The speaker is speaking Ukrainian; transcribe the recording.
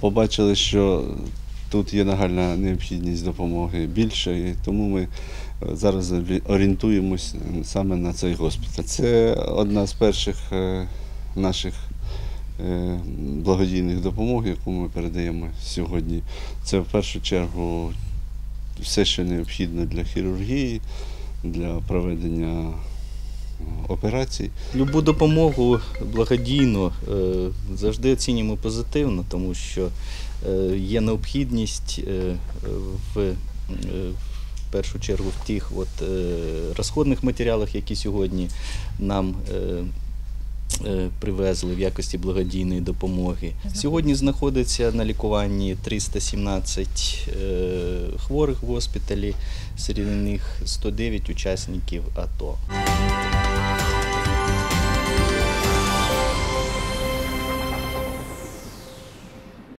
побачили, що тут є нагальна необхідність допомоги більше, і тому ми е, зараз орі- орієнтуємось саме на цей госпіталь. Це одна з перших е, наших е, благодійних допомог, яку ми передаємо сьогодні. Це в першу чергу все, що необхідно для хірургії, для проведення е, операцій. Любу допомогу благодійну е, завжди оцінюємо позитивно, тому що е, є необхідність е, в, в першу чергу в тих от, е, розходних матеріалах, які сьогодні нам е, е, привезли в якості благодійної допомоги. Сьогодні знаходиться на лікуванні 317 е, хворих в госпіталі, серед них 109 учасників АТО.